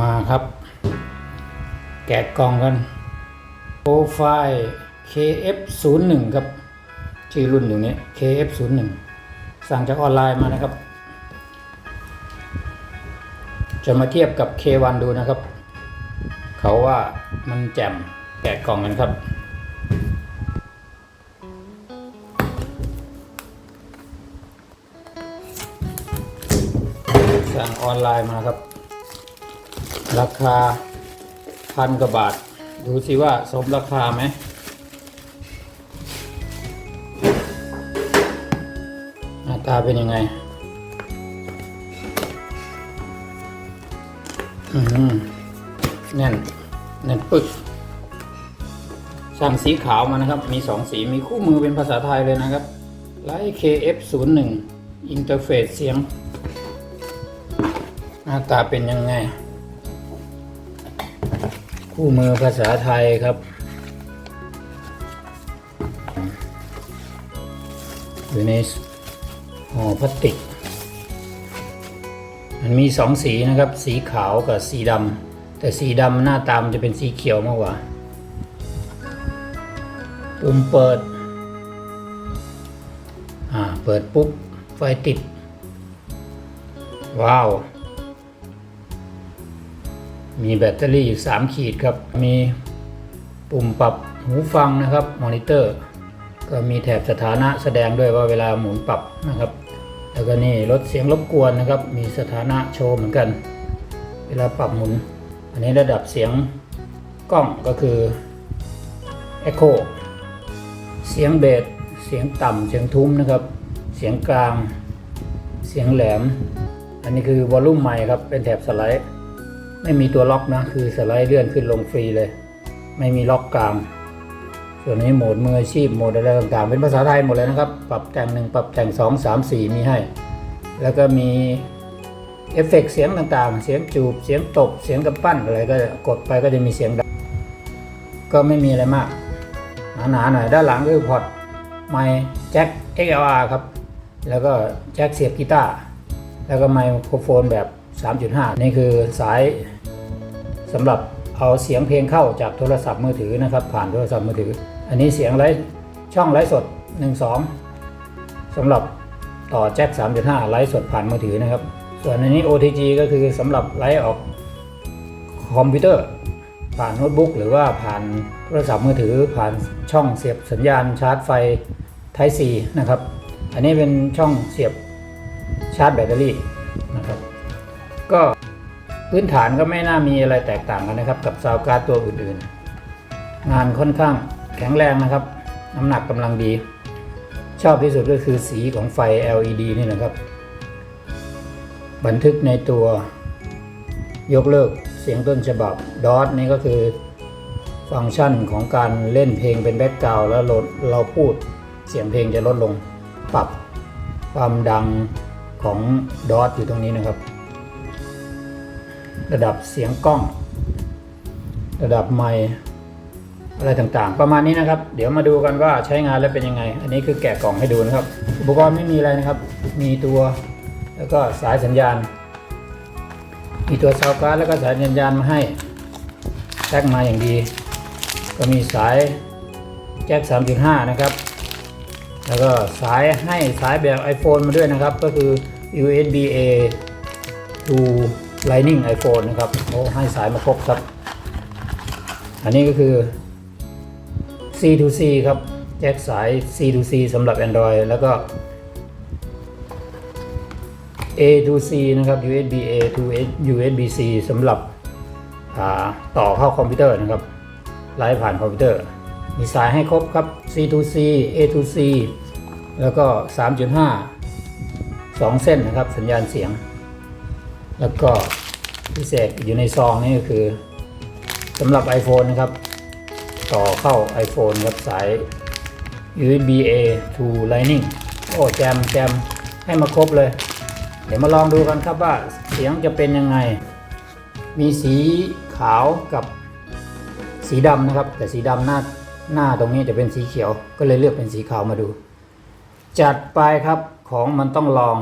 มาครับ แกะกล่องกันโปรไฟล์ KF01 ครับชื่อรุ่นอยู่นี้ KF01 สั่งจากออนไลน์มานะครับ จะมาเทียบกับ K1 ดูนะครับ เขาว่ามันแจ่มแกะกล่องกันครับสั่งออนไลน์มาครับ ราคาพันกว่าบาท ดูสิว่าสมราคาไหมหน้าตาเป็นยังไง อืมแน่นแน่นปึกสั่งสีขาวมานะครับ มีสองสีมีคู่มือเป็นภาษาไทยเลยนะครับไลท์ KF01 อินเทอร์เฟซเสียง หน้าตาเป็นยังไง คู่มือภาษาไทยครับ อยู่ในห่อพลาสติก มันมีสองสีนะครับ สีขาวกับสีดำ แต่สีดำหน้าตามจะเป็นสีเขียวมากกว่า ปุ่มเปิด อ่า เปิดปุ๊บ ไฟติด ว้าว มีแบตเตอรี่อยู่ 3 ขีดครับ มีปุ่มปรับหูฟังนะครับมอนิเตอร์ก็มีแถบสถานะแสดงด้วยว่าเวลาหมุนปรับนะครับ แล้วก็นี่ลดเสียงรบกวนนะครับ มีสถานะโชว์เหมือนกัน เวลาปรับหมุน อันนี้ระดับเสียงกล้องก็คือ Echo เสียงเบสเสียงต่ำเสียงทุ้มนะครับ เสียงกลาง เสียงแหลม อันนี้คือวอลลุ่มไมค์ครับเป็นแถบสไลด์ ไม่มีตัวล็อกนะ คือสไลด์เลื่อนขึ้นลงฟรีเลย ไม่มีล็อกกลาง ส่วนนี้โหมดมืออาชีพโหมดอะไรต่างๆ เป็นภาษาไทยหมดเลยนะครับ ปรับแต่งหนึ่งปรับแต่งสองสามสี่มีให้ แล้วก็มีเอฟเฟกต์เสียงต่างๆ เสียงจูบ เสียงตบ เสียงกำปั้นอะไรก็กดไปก็จะมีเสียงดังก็ไม่มีอะไรมาก หนาๆหน่อย ด้านหลังก็คือพอร์ตไมค์แจ็ค XLR ครับ แล้วก็แจ็คเสียบกีตาร์ แล้วก็ไมโครโฟนแบบ 3.5 นี่คือสายสำหรับเอาเสียงเพลงเข้าจากโทรศัพท์มือถือนะครับ ผ่านโทรศัพท์มือถือ อันนี้เสียงไลฟ์ช่องไลฟ์สด 1 2สำหรับต่อแจ็ค3.5 ไลฟ์สดผ่านมือถือนะครับ ส่วนอันนี้ OTG ก็คือสำหรับไลฟ์ออกคอมพิวเตอร์ ผ่านโน้ตบุ๊กหรือว่าผ่านโทรศัพท์มือถือ ผ่านช่องเสียบสัญญาณชาร์จไฟ Type C นะครับ อันนี้เป็นช่องเสียบชาร์จแบตเตอรี่นะครับ ก็พื้นฐานก็ไม่น่ามีอะไรแตกต่างกันนะครับ กับซาวการ์ดตัวอื่นๆ งานค่อนข้างแข็งแรงนะครับ น้ำหนักกำลังดี ชอบที่สุดก็คือสีของไฟ LED นี่นะครับ บันทึกในตัวยกเลิกเสียงต้นฉบับดอทนี่ก็คือฟังก์ชันของการเล่นเพลงเป็นแบ็กกราวด์แล้วเราเราพูดเสียงเพลงจะลดลงปรับความดังของดอทอยู่ตรงนี้นะครับ ระดับเสียงกล้อง ระดับไมค์อะไรต่างๆ ประมาณนี้นะครับ เดี๋ยวมาดูกันว่าใช้งานแล้วเป็นยังไง อันนี้คือแกะกล่องให้ดูนะครับ อุปกรณ์ไม่มีอะไรนะครับ มีตัวแล้วก็สายสัญญาณ มีตัวซาวการ์ดแล้วก็สายสัญญาณมาให้แจ็คมาอย่างดี ก็มีสายแจ็ค 3.5 นะครับ แล้วก็สายให้สายแบบ iPhone มาด้วยนะครับ ก็คือ USB A to Lightning iPhone นะครับเขาให้สายมาครบครับ อันนี้ก็คือ C to C ครับแจ็คสาย C to C สำหรับ Android แล้วก็ A to C นะครับ USB A to USB C สำหรับต่อเข้าคอมพิวเตอร์นะครับไลฟ์ผ่านคอมพิวเตอร์ มีสายให้ครบครับ C to C A to C แล้วก็ 3.5 2 เส้นนะครับ สัญญาณเสียง แล้วก็พิเศษอยู่ในซองนี่ก็คือสำหรับ iPhone นะครับ ต่อเข้า iPhone ครับสาย USB A to Lightning โอ้แจมแจมให้มาครบเลย เดี๋ยวมาลองดูกันครับว่าเสียงจะเป็นยังไง มีสีขาวกับสีดำนะครับ แต่สีดำหน้าหน้าตรงนี้จะเป็นสีเขียว ก็เลยเลือกเป็นสีขาวมาดู จัดไปครับของมันต้องลอง